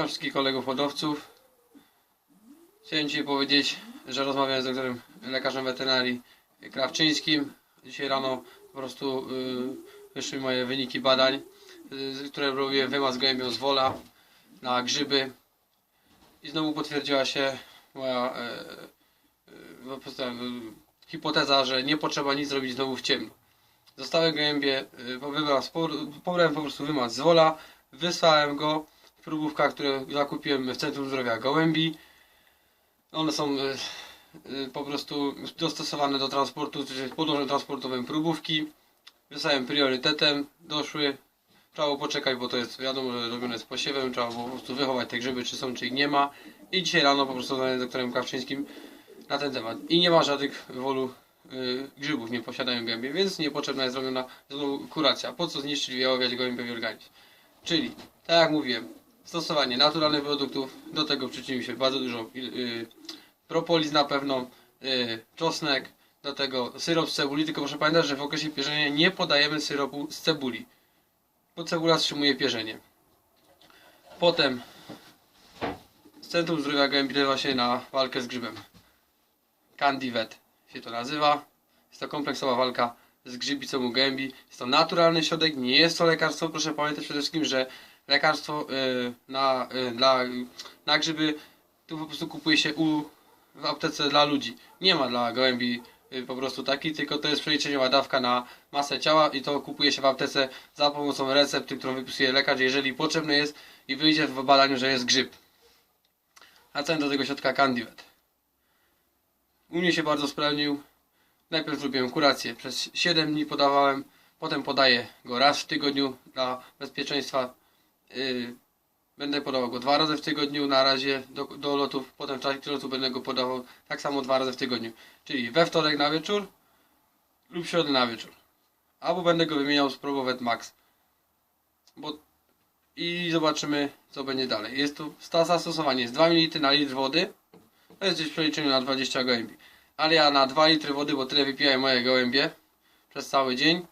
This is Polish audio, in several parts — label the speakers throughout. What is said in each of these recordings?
Speaker 1: Witam wszystkich kolegów hodowców. Chciałem Ci powiedzieć, że rozmawiałem z doktorem lekarzem weterynarii Krawczyńskim. Dzisiaj rano po prostu y, wyszły moje wyniki badań, y, które robiłem wymaz gołębią z wola na grzyby. I znowu potwierdziła się moja e, hipoteza, że nie potrzeba nic robić znowu w ciemno. Zostały gołębie, y, pobrałem po prostu wymaz z wola, wysłałem go w próbówkach, które zakupiłem w Centrum Zdrowia Gołębi. One są y, y, po prostu dostosowane do transportu, czyli podłożem transportowym próbówki. Wysłałem priorytetem, doszły. Trzeba było poczekać, bo to jest wiadomo, że robione z posiewem, trzeba było po prostu wychować te grzyby, czy są, czy ich nie ma. I dzisiaj rano po prostu z doktorem Krawczyńskim na ten temat. I nie ma żadnych wolu y, grzybów, nie posiadają gębie, więc niepotrzebna jest robiona znowu kuracja. Po co zniszczyć wyjałowiać gołębiowi organizm? Czyli, tak jak mówiłem, stosowanie naturalnych produktów, do tego przyczynił się bardzo dużo y, propolis na pewno, y, czosnek, do tego syrop z cebuli, tylko proszę pamiętać, że w okresie pierzenia nie podajemy syropu z cebuli, bo cebula wstrzymuje pierzenie. Potem Centrum Zdrowia Gołębi nazywa się na walkę z grzybem. Candivet się to nazywa. Jest to kompleksowa walka z grzybicą u gębi. Jest to naturalny środek, nie jest to lekarstwo. Proszę pamiętać przede wszystkim, że lekarstwo y, na, y, dla, na grzyby tu po prostu kupuje się u, w aptece dla ludzi. Nie ma dla gołębi y, po prostu taki, tylko to jest przeliczeniowa dawka na masę ciała i to kupuje się w aptece za pomocą recepty, którą wypisuje lekarz, jeżeli potrzebny jest i wyjdzie w badaniu, że jest grzyb. Wracając do tego środka Candivet. U mnie się bardzo sprawdził. Najpierw zrobiłem kurację. Przez 7 dni podawałem, potem podaję go raz w tygodniu dla bezpieczeństwa. Yy, będę podawał go dwa razy w tygodniu na razie do, do lotów, potem w trakcie lotu będę go podawał tak samo dwa razy w tygodniu. Czyli we wtorek na wieczór lub środę na wieczór. Albo będę go wymieniał z Probowet Max. Bo i zobaczymy co będzie dalej. Jest tu zastosowanie jest 2 ml na litr wody. To jest gdzieś w przeliczeniu na 20 gołębi. Ale ja na 2 litry wody, bo tyle wypijają moje gołębie przez cały dzień.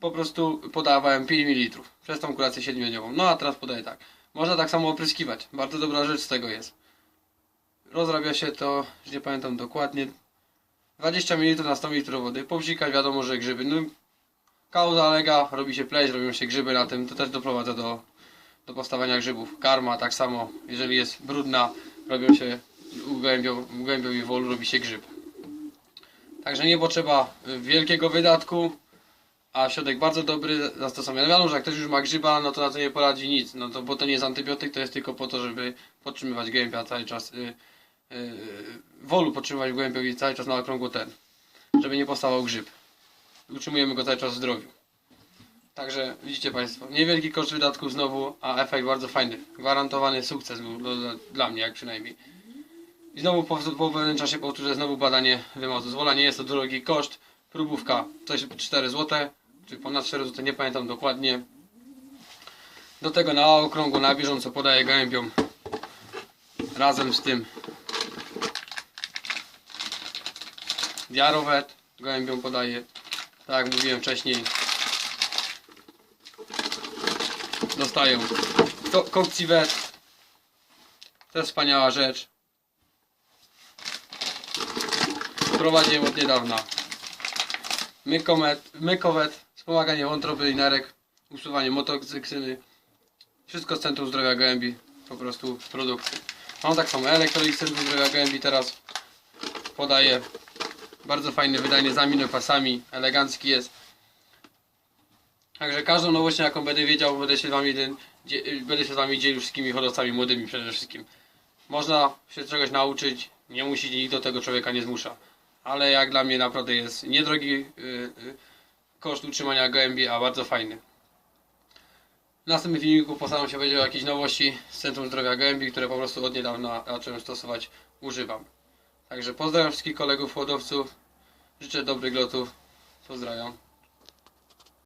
Speaker 1: Po prostu podawałem 5 ml przez tą kurację 7-dniową. No a teraz podaję tak. Można tak samo opryskiwać. Bardzo dobra rzecz z tego jest. Rozrabia się to, że nie pamiętam dokładnie. 20 ml na 100 ml wody. Powsikać wiadomo, że grzyby. No, kauza lega, robi się pleść, robią się grzyby na tym. To też doprowadza do, do powstawania grzybów. Karma tak samo, jeżeli jest brudna, robią się u gołębio- u gołębiowi wolu robi się grzyb. Także nie potrzeba y, wielkiego wydatku, a środek bardzo dobry zastosowany. Wiadomo, że jak ktoś już ma grzyba, no to na to nie poradzi nic, no to bo to nie jest antybiotyk, to jest tylko po to, żeby podtrzymywać gołębia cały czas, y, y, wolu podtrzymywać gołębiowi cały czas na okrągło ten, żeby nie powstawał grzyb. Utrzymujemy go cały czas w zdrowiu. Także widzicie Państwo, niewielki koszt wydatków znowu, a efekt bardzo fajny. Gwarantowany sukces był dla, dla mnie jak przynajmniej. I znowu po, po pewnym czasie powtórzę znowu badanie wymazu zwola. Nie jest to drogi koszt. Próbówka coś 4 zł, czy ponad 4 zł, nie pamiętam dokładnie. Do tego na okrągło, na bieżąco podaję gołębiom razem z tym diarowet. Gołębiom podaję, tak jak mówiłem wcześniej, dostają ko- kokciwet. To jest wspaniała rzecz. Prowadziłem od niedawna. Mykomet, mykowet, wspomaganie wątroby i usuwanie motocyksyny. Wszystko z Centrum Zdrowia Gołębi, po prostu produkty. Mam tak samo elektrolik z Centrum Zdrowia Gołębi teraz podaję. Bardzo fajny, wydajny z aminokwasami, elegancki jest. Także każdą nowością jaką będę wiedział, będę się z wami, będę się z wami dzielił wszystkimi hodowcami młodymi przede wszystkim. Można się czegoś nauczyć, nie musi nikt do tego człowieka nie zmusza. Ale jak dla mnie naprawdę jest niedrogi y, y, koszt utrzymania gołębi, a bardzo fajny. W następnym filmiku postaram się powiedzieć o jakichś nowości z Centrum Zdrowia Gołębi, które po prostu od niedawna zacząłem stosować, używam. Także pozdrawiam wszystkich kolegów hodowców, życzę dobrych lotów, pozdrawiam.